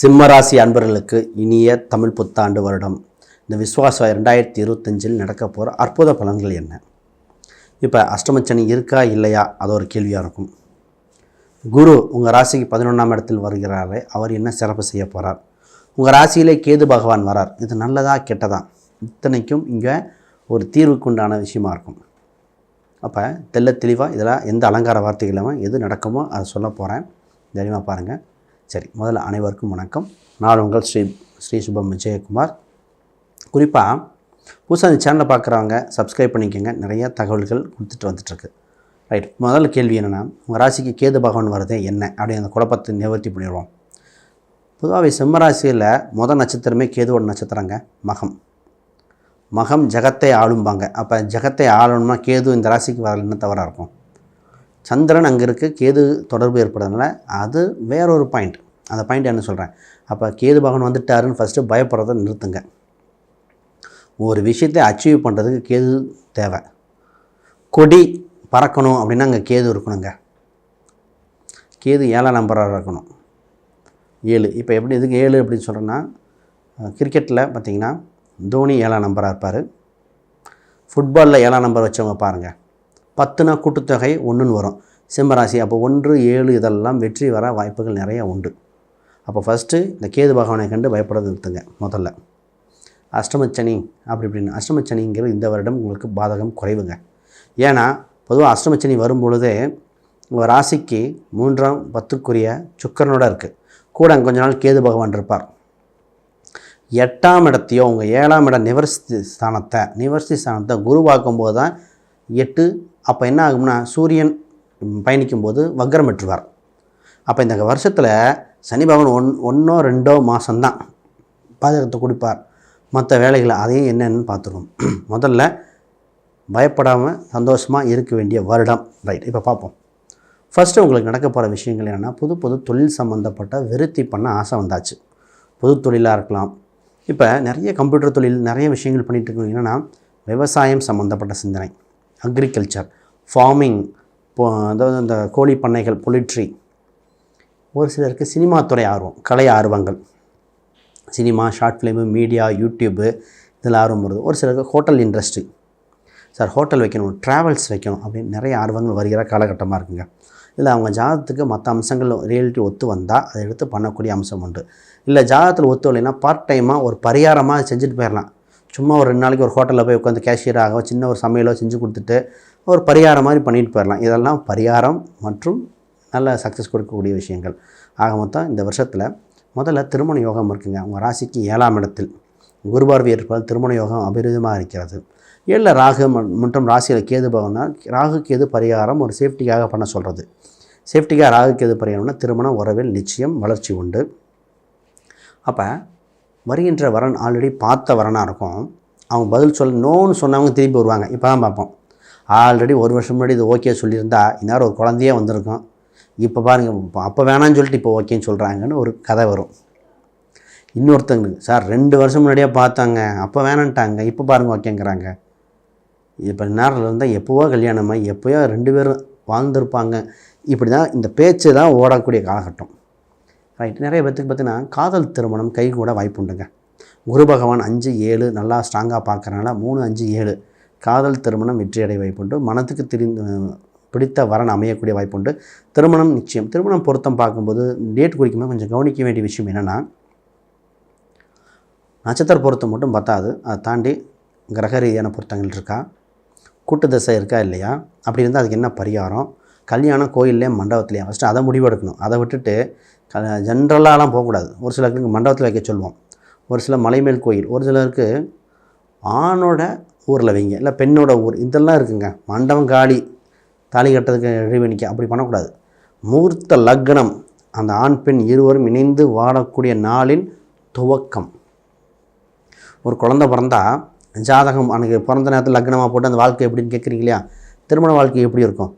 சிம்மராசி அன்பர்களுக்கு இனிய தமிழ் புத்தாண்டு வருடம். இந்த விஸ்வாசம் ரெண்டாயிரத்தி இருபத்தஞ்சில் நடக்க போகிற அற்புத பலன்கள் என்ன? இப்போ அஷ்டமச்சனி இருக்கா இல்லையா? அது ஒரு கேள்வியாக இருக்கும். குரு உங்கள் ராசிக்கு பதினொன்றாம் இடத்தில் வருகிறாரே அவர் என்ன சிறப்பு செய்ய போகிறார் உங்கள் ராசியிலே கேது பகவான் வரார். இது நல்லதா கெட்டதா? இத்தனைக்கும் இங்கே ஒரு தீர்வுக்குண்டான விஷயமா இருக்கும். அப்போ தெள்ள தெளிவாக இதெல்லாம் எந்த அலங்கார வார்த்தைகளுமே எது நடக்குமோ அதை சொல்ல போகிறேன் தைரியமாக பாருங்கள் சரி முதல்ல அனைவருக்கும் வணக்கம். நான் உங்கள் ஸ்ரீ ஸ்ரீ சுபம் விஜயகுமார். குறிப்பாக புதுசாக இந்த சேனலை பார்க்குறவங்க சப்ஸ்கிரைப் பண்ணிக்கோங்க. நிறைய தகவல்கள் கொடுத்துட்டு வந்துட்டுருக்கு. ரைட் முதல்ல கேள்வி என்னென்னா உங்கள் ராசிக்கு கேது பகவான் வருது என்ன? அப்படி அந்த குழப்பத்தை நிவர்த்தி பண்ணிடுவோம். பொதுவாகவே சிம்மராசியில் முதல் நட்சத்திரமே கேதுவோட நட்சத்திரங்க மகம். மகம் ஜகத்தை ஆளும்பாங்க. அப்போ ஜகத்தை ஆளணும்னா கேது இந்த ராசிக்கு வரலன்னு தவறாக இருக்கும். சந்திரன் அங்கே இருக்குது கேது தொடர்பு ஏற்படுறதுனால அது வேறொரு பாயிண்ட் அந்த பாயிண்ட் என்ன சொல்கிறேன் அப்போ கேது பகவான் வந்துட்டாருன்னு ஃபஸ்ட்டு பயப்படுறத நிறுத்துங்க. ஒரு விஷயத்தை அச்சீவ் பண்ணுறதுக்கு கேது தேவை. கொடி பறக்கணும் அப்படின்னா அங்கே கேது இருக்கணுங்க. கேது ஏழாம் நம்பராக இருக்கணும். ஏழு. இப்போ எப்படி எதுக்கு ஏழு அப்படின்னு சொல்கிறேன்னா கிரிக்கெட்டில் பார்த்தீங்கன்னா தோனி ஏழாம் நம்பராக இருப்பார். ஃபுட்பாலில் ஏழாம் நம்பர் வச்சவங்க பாருங்கள் பத்துனா கூட்டுத்தொகை ஒன்றுன்னு வரும். சிம்மராசி அப்போ ஒன்று ஏழு இதெல்லாம் வெற்றி வர வாய்ப்புகள் நிறைய உண்டு. அப்போ ஃபஸ்ட்டு இந்த கேது பகவானை கண்டு பயப்பட நிறுத்துங்க முதல்ல. அஷ்டமச்சனி அப்படி இப்படின்னு. அஷ்டமச்சனிங்கிறது இந்த வருடம் உங்களுக்கு பாதகம் குறைவுங்க. ஏன்னா பொதுவாக அஷ்டமச்சனி வரும் பொழுதே உங்கள் ராசிக்கு மூன்றாம் பத்துக்குரிய சுக்கரனோட இருக்குது கூட கொஞ்ச நாள் கேது பகவான் இருப்பார். எட்டாம் இடத்தையோ உங்கள் ஏழாம் இட நிவர்த்தி ஸ்தானத்தை நிவர்த்தி ஸ்தானத்தை குருவாக்கும் போது தான் எட்டு அப்போ என்ன ஆகும்னா சூரியன் பயணிக்கும் போது வக்ரம் பெற்றுவார். அப்போ இந்த வருஷத்தில் சனி பகவான் ஒன் ஒன்றோ ரெண்டோ மாதம்தான் பாதகத்தை கொடுப்பார். மற்ற வேலைகளை அதையும் என்னென்னு பார்த்துருவோம். முதல்ல பயப்படாமல் சந்தோஷமாக இருக்க வேண்டிய வருடம். ரைட் இப்போ பார்ப்போம். ஃபஸ்ட்டு உங்களுக்கு நடக்க போகிற விஷயங்கள் என்னென்னா புது புது தொழில் சம்மந்தப்பட்ட விருத்தி பண்ண ஆசை வந்தாச்சு. புது தொழிலாக இருக்கலாம். இப்போ நிறைய கம்ப்யூட்டர் தொழில் நிறைய விஷயங்கள் பண்ணிகிட்டு இருக்கோம். என்னென்னா விவசாயம் சம்மந்தப்பட்ட சிந்தனை அக்ரிகல்ச்சர் ஃபார்மிங் அதாவது இந்த கோழி பண்ணைகள் பொலிட்ரி ஒரு சிலருக்கு சினிமா துறை ஆர்வம் கலை ஆர்வங்கள். Cinema short film media YouTube இதில் ஆர்வம் வருது. ஒரு சிலருக்கு ஹோட்டல் இண்டஸ்ட்ரி சார் ஹோட்டல் வைக்கணும் ட்ராவல்ஸ் வைக்கணும் அப்படின்னு நிறைய ஆர்வங்கள் வருகிற காலகட்டமாக இருக்குங்க. இல்லை அவங்க ஜாதகத்துக்கு மற்ற அம்சங்கள் ரியாலிட்டி ஒத்து வந்தால் அதை எடுத்து பண்ணக்கூடிய அம்சம் உண்டு. இல்லை ஜாதகத்தில் ஒத்து இல்லைன்னா பார்ட் டைமாக ஒரு பரிகாரமாக செஞ்சுட்டு போயிடலாம். சும்மா ஒரு ரெண்டு நாளைக்கு ஒரு ஹோட்டலில் போய் உட்காந்து கேஷியராக சின்ன ஒரு சமையலோ செஞ்சு கொடுத்துட்டு ஒரு பரிகாரம் மாதிரி பண்ணிட்டு போயிடலாம். இதெல்லாம் பரிகாரம் மற்றும் நல்ல சக்ஸஸ் கொடுக்கக்கூடிய விஷயங்கள். ஆக மொத்தம் இந்த வருஷத்தில் முதல்ல திருமண யோகம் இருக்குங்க. உங்கள் ராசிக்கு ஏழாம் இடத்தில் குருபார்வை இருப்பதால் திருமண யோகம் அபிரிதமாக இருக்கிறது. ஏழில் ராகு ம- மற்றும் ராசியில் கேது பகவானா ராகு கேது பரிகாரம் ஒரு சேஃப்டிக்காக பண்ண சொல்கிறது சேஃப்டிக்காக ராகு கேது பரிகாரம்னா திருமண உறவில் நிச்சயம் வளர்ச்சி உண்டு. அப்போ வருகின்ற வரன் ஆல்ரெடி பார்த்த வரனாக இருக்கும். அவங்க பதில் சொல்ல நோன்னு சொன்னவங்க திரும்பி வருவாங்க. இப்போ தான் பார்ப்போம். ஆல்ரெடி ஒரு வருஷம் முன்னாடி இது ஓகே சொல்லியிருந்தா இந்நேரம் ஒரு குழந்தையே வந்திருக்கும். இப்போ பாருங்கள் அப்போ வேணான்னு சொல்லிட்டு இப்போ ஓகேன்னு சொல்கிறாங்கன்னு ஒரு கதை வரும். இன்னொருத்தங்களுக்கு சார் ரெண்டு வருஷம் முன்னாடியே பார்த்தாங்க அப்போ வேணான்ட்டாங்க இப்போ பாருங்கள் ஓகேங்கிறாங்க. இப்போ நேரில் இருந்தால் எப்போவோ கல்யாணமாக எப்போயோ ரெண்டு பேரும் வாழ்ந்திருப்பாங்க. இப்படி தான் இந்த பேச்சு தான் ஓடக்கூடிய காலகட்டம். ரைட் நிறைய பேத்துக்கு பார்த்தீங்கன்னா காதல் திருமணம் கை கூட வாய்ப்புண்டுங்க குரு பகவான் அஞ்சு ஏழு நல்லா ஸ்ட்ராங்காக பார்க்குறனால மூணு அஞ்சு ஏழு. காதல் திருமணம் வெற்றியடை வாய்ப்புண்டு. மனத்துக்கு திரிந்து பிடித்த வரன் அமையக்கூடிய வாய்ப்புண்டு. திருமணம் நிச்சயம். திருமணம் பொருத்தம் பார்க்கும்போது டேட் குறிக்கும்போது கொஞ்சம் கவனிக்க வேண்டிய விஷயம் என்னென்னா நட்சத்திர பொருத்தம் மட்டும் பத்தாது. அதை தாண்டி கிரக ரீதியான பொருத்தங்கள் இருக்கா? கூட்டு தசை இருக்கா இல்லையா? அப்படி இருந்தால் அதுக்கு என்ன பரிகாரம்? கல்யாணம் கோயில்லே மண்டபத்துலையா ஃபஸ்ட்டு அதை முடிவெடுக்கணும். அதை விட்டுட்டு க ஜென்ரலாலாம் போகக்கூடாது. ஒரு சிலருக்கு மண்டபத்தில் வைக்க சொல்லுவோம். ஒரு சில மலைமேல் கோயில். ஒரு சிலருக்கு ஆணோட ஊரில் வைங்க. இல்லை பெண்ணோட ஊர். இதெல்லாம் இருக்குங்க. மண்டபம் காலி. தாலி கட்டுறதுக்கு இழிவணிக்க அப்படி பண்ணக்கூடாது. மூர்த்த லக்னம். அந்த ஆண் பெண் இருவரும் இணைந்து வாழக்கூடிய நாளின் துவக்கம். ஒரு குழந்தை பிறந்தா ஜாதகம் அன்றைக்கி பிறந்த நேரத்தில் லக்னமாக போட்டு அந்த வாழ்க்கை எப்படின்னு கேட்குறீங்க இல்லையா? திருமண வாழ்க்கை எப்படி இருக்கும்?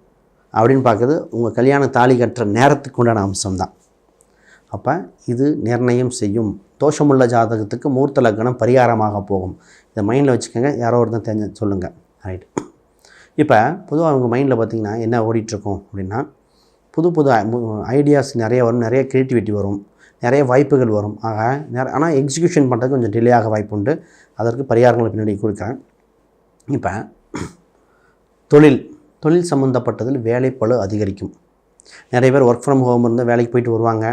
அப்படின்னு பார்க்குறது உங்கள் கல்யாண தாலி கட்டுற நேரத்துக்கு உண்டான அம்சம்தான். அப்போ இது நிர்ணயம் செய்யும். தோஷமுள்ள ஜாதகத்துக்கு மூர்த்த லக்னம் பரிகாரமாக போகும். இதை மைண்டில் வச்சுக்கோங்க. யாரோ ஒருத்தன் தெரிஞ்ச சொல்லுங்கள் ரைட் இப்போ பொதுவாக அவங்க மைண்டில் பார்த்திங்கன்னா என்ன ஓடிட்டுருக்கோம் அப்படின்னா புது புது ஐடியாஸ் நிறைய வரும் நிறைய க்ரியேட்டிவிட்டி வரும் நிறைய வாய்ப்புகள் வரும். ஆக ஆனால் எக்ஸிக்யூஷன் பண்ணுறது கொஞ்சம் டிலே ஆக வாய்ப்பு உண்டு. அதற்கு பரிகாரங்களை பின்னாடி கொடுக்குறேன். இப்போ தொழில். தொழில் சம்மந்தப்பட்டதில் வேலைப்பளு அதிகரிக்கும். நிறைய பேர் ஒர்க் ஃப்ரம் ஹோம் இருந்து வேலைக்கு போயிட்டு வருவாங்க.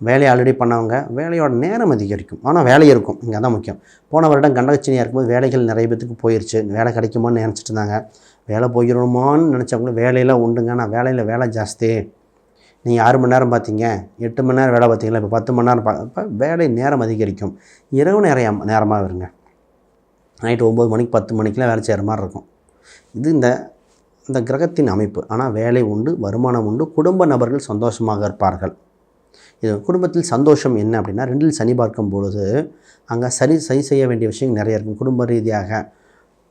வேலையை ஆல்ரெடி பண்ணவங்க வேலையோட நேரம் அதிகரிக்கும். ஆனால் வேலை இருக்கும். இங்கே தான் முக்கியம். போன வருடம் கண்டகச்சினியாக இருக்கும்போது வேலைகள் நிறைய பேத்துக்கு போயிடுச்சு வேலை கிடைக்குமான்னு நினச்சிட்டு இருந்தாங்க. வேலை போயிடணுமான்னு நினச்சவங்களும் வேலையெல்லாம் உண்டுங்க. ஆனால் வேலையில் வேலை ஜாஸ்தி. நீங்கள் ஆறு மணி நேரம் பார்த்தீங்க எட்டு மணி நேரம் வேலை பார்த்தீங்களா இப்போ பத்து மணி நேரம் பா இப்போ வேலை நேரம் அதிகரிக்கும். இரவு நேரம் நேரமாக வருங்க நைட்டு ஒம்பது மணிக்கு பத்து மணிக்கெலாம் வேலை செய்கிற மாதிரி இருக்கும். இது இந்த இந்த கிரகத்தின் அமைப்பு. ஆனால் வேலை உண்டு வருமானம் உண்டு குடும்ப நபர்கள் சந்தோஷமாக இருப்பார்கள். இது குடும்பத்தில் சந்தோஷம் என்ன அப்படின்னா ரெண்டில் சனி பார்க்கும் பொழுது அங்கே சரி சரி செய்ய வேண்டிய விஷயங்கள் நிறைய இருக்கும். குடும்ப ரீதியாக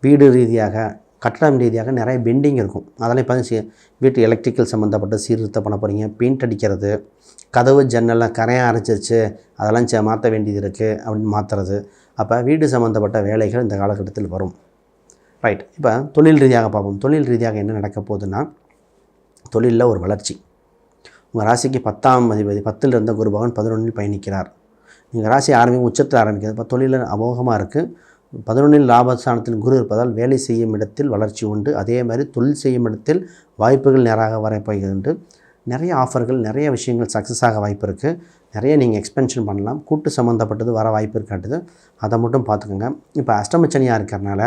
வீடு ரீதியாக கட்டடம் ரீதியாக நிறைய பெண்டிங் இருக்கும். அதெல்லாம் இப்போ வீட்டு எலக்ட்ரிக்கல் சம்மந்தப்பட்ட சீர்திருத்தம் பண்ண போகிறீங்க பெயிண்ட் அடிக்கிறது கதவு ஜன்னல்லாம் கரையாக அரைச்சிருச்சு அதெல்லாம் சே மாற்ற வேண்டியது இருக்குது அப்படின்னு மாற்றுறது அப்போ வீடு சம்மந்தப்பட்ட வேலைகள் இந்த காலகட்டத்தில் வரும். ரைட் இப்போ தொழில் ரீதியாக பார்ப்போம். தொழில் ரீதியாக என்ன நடக்க போகுதுன்னா தொழிலில் ஒரு வளர்ச்சி. உங்கள் ராசிக்கு பத்தாம் அதிபதி பத்தில் இருந்த குரு பகவான் பதினொன்றில் பயணிக்கிறார். நீங்கள் ராசி ஆரம்பிக்கும் உச்சத்தில் ஆரம்பிக்கிறது. இப்போ தொழிலில் அமோகமாக இருக்குது பதினொன்றில் லாபஸ்தானத்தில் குரு இருப்பதால் வேலை செய்யும் இடத்தில் வளர்ச்சி உண்டு. அதே மாதிரி தொழில் செய்யும் இடத்தில் வாய்ப்புகள் நேராக வரப்போகிறது நிறைய ஆஃபர்கள் நிறைய விஷயங்கள் சக்ஸஸ் ஆக வாய்ப்பு இருக்குது நிறைய நீங்கள் எக்ஸ்பென்ஷன் பண்ணலாம். கூட்டு சம்மந்தப்பட்டது வர வாய்ப்பு இருக்காட்டுது. அதை மட்டும் பார்த்துக்கோங்க. இப்போ அஷ்டமச்சனியாக இருக்கிறனால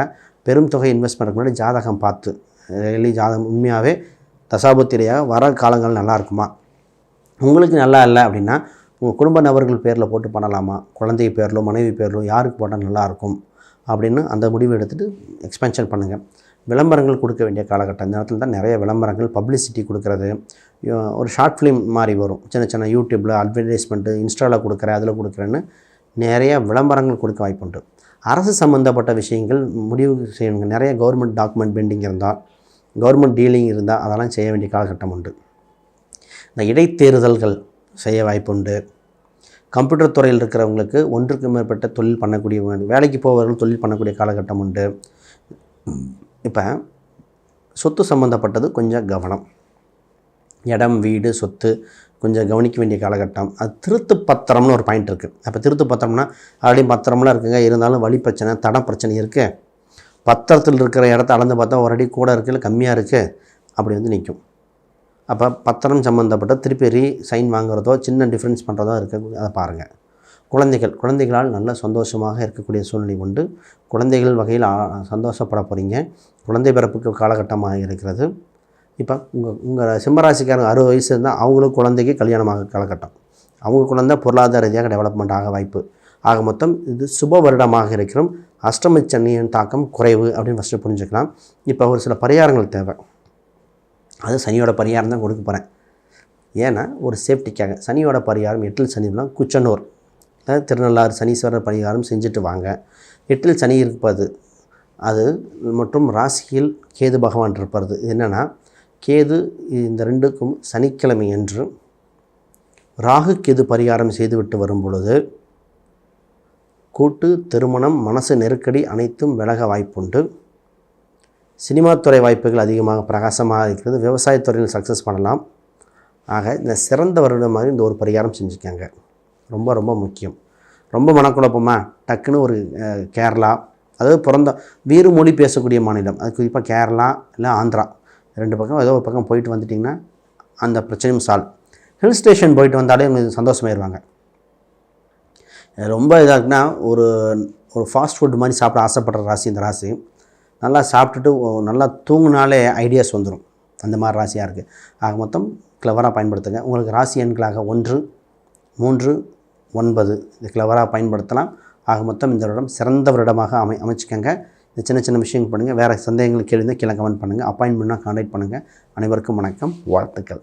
பெரும் தொகை இன்வெஸ்ட் பண்ணுறதுக்கு முன்னாடி ஜாதகம் பார்த்து டெய்லி ஜாதகம் உண்மையாகவே தசாபுத்திரையாக வர காலங்கள் நல்லா இருக்குமா? உங்களுக்கு நல்லா இல்லை அப்படின்னா உங்கள் குடும்ப நபர்கள் பேரில் போட்டு பண்ணலாமா? குழந்தை பேரிலோ மனைவி பேரிலோ யாருக்கு போட்டால் நல்லாயிருக்கும்? அப்படின்னு அந்த முடிவு எடுத்துகிட்டு எக்ஸ்பென்ஷன் பண்ணுங்கள் விளம்பரங்கள் கொடுக்க வேண்டிய காலகட்டம். இந்த நேரத்தில் தான் நிறைய விளம்பரங்கள் பப்ளிசிட்டி கொடுக்குறது. ஒரு ஷார்ட் ஃபிலிம் மாதிரி வரும். சின்ன சின்ன யூடியூப்பில் அட்வர்டைஸ்மெண்ட்டு இன்ஸ்டாவில் கொடுக்குறேன் அதில் கொடுக்குறேன்னு நிறைய விளம்பரங்கள் கொடுக்க வாய்ப்புண்டு அரசு சம்மந்தப்பட்ட விஷயங்கள் முடிவு செய்யணுங்க. நிறைய கவர்மெண்ட் டாக்குமெண்ட் பெண்டிங் இருந்தால் கவர்மெண்ட் டீலிங் இருந்தால் அதெல்லாம் செய்ய வேண்டிய காலகட்டம் உண்டு. இந்த இடைத்தேர்தல்கள் செய்ய வாய்ப்புண்டு. கம்ப்யூட்டர் துறையில் இருக்கிறவங்களுக்கு ஒன்றுக்கு மேற்பட்ட தொழில் பண்ணக்கூடிய வேலைக்கு போவர்கள் தொழில் பண்ணக்கூடிய காலகட்டம் உண்டு. இப்போ சொத்து சம்மந்தப்பட்டது கொஞ்சம் கவனம். இடம் வீடு சொத்து கொஞ்சம் கவனிக்க வேண்டிய காலகட்டம். அது திருத்து பத்திரம்னு ஒரு பாயிண்ட் இருக்குது அப்போ திருத்து பத்திரம்னா ஆல்ரெடி பத்திரம்லாம் இருக்குங்க. இருந்தாலும் வழி பிரச்சனை தட பிரச்சனை இருக்குது பத்திரத்தில் இருக்கிற இடத்த அளந்து பார்த்தா ஒரு அடி கூட இருக்குது இல்லை கம்மியாக இருக்குது அப்படி வந்து நிற்கும் அப்போ பத்திரம் சம்மந்தப்பட்ட திருப்பி ரீ சைன் வாங்குறதோ சின்ன டிஃப்ரென்ஸ் பண்ணுறதோ இருக்க அதை பாருங்கள் குழந்தைகள் குழந்தைகளால் நல்ல சந்தோஷமாக இருக்கக்கூடிய சூழ்நிலை உண்டு. குழந்தைகள் வகையில் சந்தோஷப்பட போகிறீங்க குழந்தை பிறப்புக்கு காலகட்டமாக இருக்கிறது. இப்போ உங்கள் உங்கள் சிம்மராசிக்காரங்க அறுபது வயசு இருந்தால் அவங்களுக்கு குழந்தைக்கு கல்யாணமாக காலகட்டம். அவங்க குழந்தை பொருளாதார ரீதியாக டெவலப்மெண்ட் ஆக வாய்ப்பு. ஆக மொத்தம் இது சுப வருடமாக இருக்கிறோம். அஷ்டமி சனியின் தாக்கம் குறைவு அப்படின்னு ஃபஸ்ட்டு புரிஞ்சுக்கலாம். இப்போ ஒரு சில பரிகாரங்கள் தேவை. அது சனியோட பரிகாரம் தான் கொடுக்க போகிறேன் ஏன்னா ஒரு சேஃப்டிக்காக சனியோட பரிகாரம் எட்டில் சனிலாம் குச்சனூர். திருநள்ளாறு சனீஸ்வரர் பரிகாரம் செஞ்சுட்டு வாங்க. எட்டில் சனி இருப்பது அது மற்றும் ராசியில் கேது பகவான் இருப்பது. இது என்னென்னா கேது இந்த ரெண்டுக்கும் சனிக்கிழமை என்று ராகு கேது பரிகாரம் செய்துவிட்டு வரும் பொழுது கூட்டு திருமணம் மனசு நெருக்கடி அனைத்தும் விலக வாய்ப்புண்டு. சினிமாத்துறை வாய்ப்புகள் அதிகமாக பிரகாசமாக இருக்கிறது. விவசாயத்துறையில் சக்ஸஸ் பண்ணலாம். ஆக இந்த சிறந்த வருடமாக இந்த ஒரு பரிகாரம் செஞ்சுக்காங்க. ரொம்ப ரொம்ப முக்கியம். ரொம்ப மனக்குழப்பமாக டக்குன்னு ஒரு கேரளா. அதாவது பிறந்த வேறு மொழி பேசக்கூடிய மாநிலம். அது குறிப்பாக கேரளா இல்லை ஆந்திரா. ரெண்டு பக்கம் ஏதோ ஒரு பக்கம் போயிட்டு வந்துட்டிங்கன்னா அந்த பிரச்சனையும் சால்வ் ஹில் ஸ்டேஷன் போயிட்டு வந்தாலே உங்களுக்கு சந்தோஷமாயிருவாங்க. ரொம்ப இதாகுனா ஒரு ஒரு ஃபாஸ்ட் ஃபுட் மாதிரி சாப்பிட ஆசைப்படுற ராசி இந்த ராசி. நல்லா சாப்பிட்டுட்டு நல்லா தூங்கினாலே ஐடியாஸ் வந்துடும் அந்த மாதிரி ராசியாக இருக்குது ஆக மொத்தம் கிளவராக பயன்படுத்துங்க. உங்களுக்கு ராசி எண்களாக ஒன்று மூன்று ஒன்பது இது கிளவராக பயன்படுத்தலாம். ஆக மொத்தம் இந்த வருடம் சிறந்த வருடமாக அமை அமைச்சிக்கங்க. இந்த சின்ன சின்ன விஷயங்கள் பண்ணுங்கள் வேறு சந்தேகங்கள் கேள்வி கீழே கமெண்ட் பண்ணுங்கள் அப்பாயின்மெண்ட்னால் கான்டாக்ட் பண்ணுங்கள் அனைவருக்கும் வணக்கம். வாழ்த்துக்கள்.